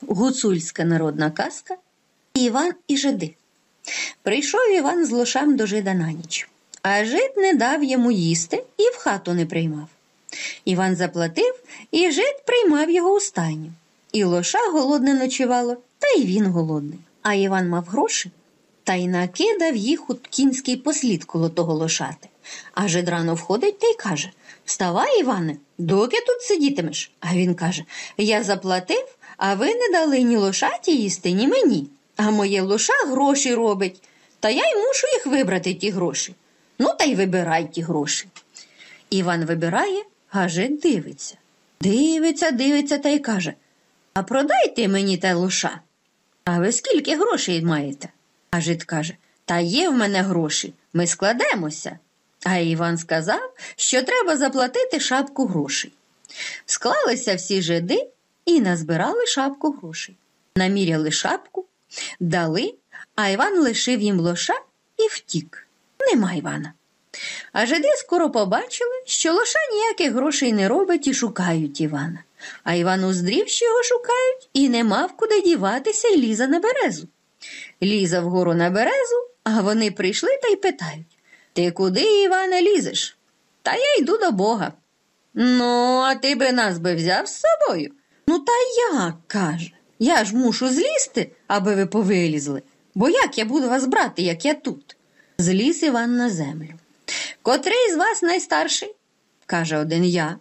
Гуцульська народна казка Іван і жиди. Прийшов Іван з лошам до жида на ніч, а жид не дав йому їсти і в хату не приймав. Іван заплатив, і жид приймав його у стайню. І лоша голодне ночувало, та й він голодний. А Іван мав гроші та й накидав їх у кінський послід коло того лошати. А жид рано входить та й каже Вставай, Іване, доки тут сидітимеш? А він каже Я заплатив, а ви не дали ні лошаті їсти, ні мені. А моє лоша гроші робить, та я й мушу їх вибрати, ті гроші. Ну, та й вибирай ті гроші. Іван вибирає, а жид дивиться. Дивиться, дивиться та й каже А продайте мені те лоша. А ви скільки грошей маєте? А жид каже Та є в мене гроші, ми складемося. А Іван сказав, що треба заплатити шапку грошей. Склалися всі жиди і назбирали шапку грошей. Наміряли шапку, дали, а Іван лишив їм лоша і втік. Нема Івана. А жиди скоро побачили, що лоша ніяких грошей не робить і шукають Івана. А Іван уздрів, що його шукають, і не мав куди діватися і ліза на березу. Ліза вгору на березу, а вони прийшли та й питають Ти куди, Іване, лізеш? Та я йду до Бога. Ну, а ти би нас би взяв з собою. Ну, та як, каже. Я ж мушу злізти, аби ви повилізли. Бо як я буду вас брати, як я тут? Зліз Іван на землю. Котрий з вас найстарший? каже один я.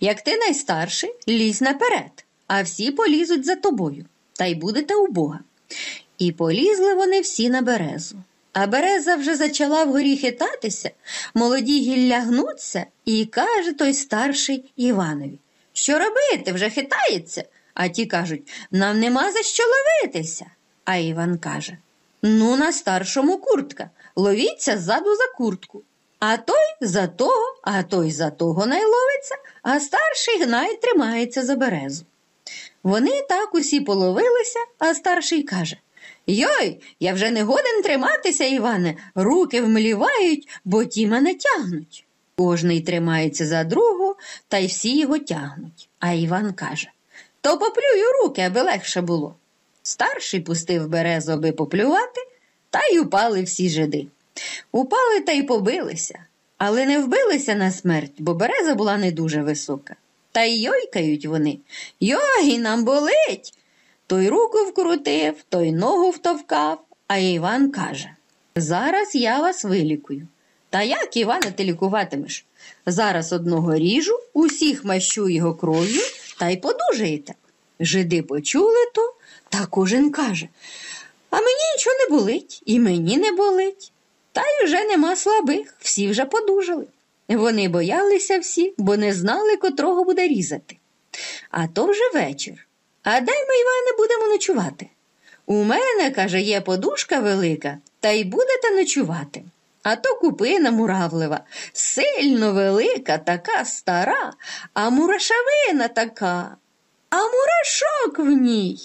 Як ти найстарший, лізь наперед, а всі полізуть за тобою, та й будете у Бога. І полізли вони всі на березу. А береза вже зачала вгорі хитатися, молоді гілля гнуться, і каже той старший Іванові Що робити? Вже хитається. А ті кажуть нам нема за що ловитися. А Іван каже Ну, на старшому куртка, ловіться ззаду за куртку. А той за того, а той за того найловиться, а старший гнай тримається за березу. Вони так усі половилися, а старший каже Йой, я вже не годен триматися, Іване, руки вмлівають, бо ті мене тягнуть. Кожний тримається за другого, та й всі його тягнуть. А Іван каже То поплюю руки, аби легше було. Старший пустив березу, аби поплювати, та й упали всі жиди. Упали та й побилися, але не вбилися на смерть, бо береза була не дуже висока. Та й йойкають вони. Йой, нам болить. Той руку вкрутив, той ногу втовкав, а Іван каже Зараз я вас вилікую. Та як, Іване, ти лікуватимеш? Зараз одного ріжу, усіх мащу його кров'ю та й подужаєте. Жиди почули то, та кожен каже А мені нічого не болить, і мені не болить. Та й уже нема слабих, всі вже подужали. Вони боялися всі, бо не знали, котрого буде різати. А то вже вечір. А дай ми, Іване, будемо ночувати. У мене, каже, є подушка велика, та й будете ночувати. А то купина муравлива, сильно велика, така стара, а мурашавина така, а мурашок в ній.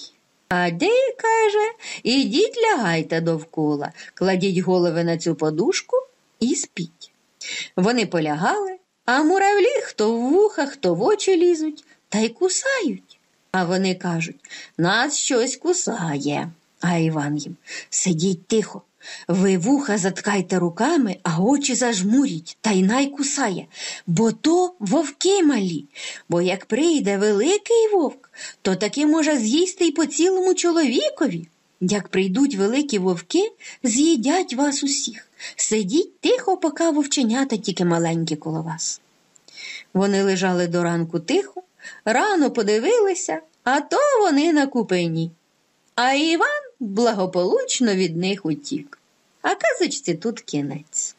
А каже, ідіть лягайте довкола, кладіть голови на цю подушку і спіть. Вони полягали, а муравлі хто в вуха, хто в очі лізуть, та й кусають. А вони кажуть нас щось кусає. А Іван їм сидіть тихо. Ви вуха заткайте руками, а очі зажмуріть та й най кусає, бо то вовки малі. Бо як прийде великий вовк, то таки може з'їсти й по цілому чоловікові. Як прийдуть великі вовки, з'їдять вас усіх. Сидіть тихо, поки вовченята тільки маленькі коло вас. Вони лежали до ранку тихо, рано подивилися, а то вони на купині. А Іван благополучно від них утік. А казочці тут кінець.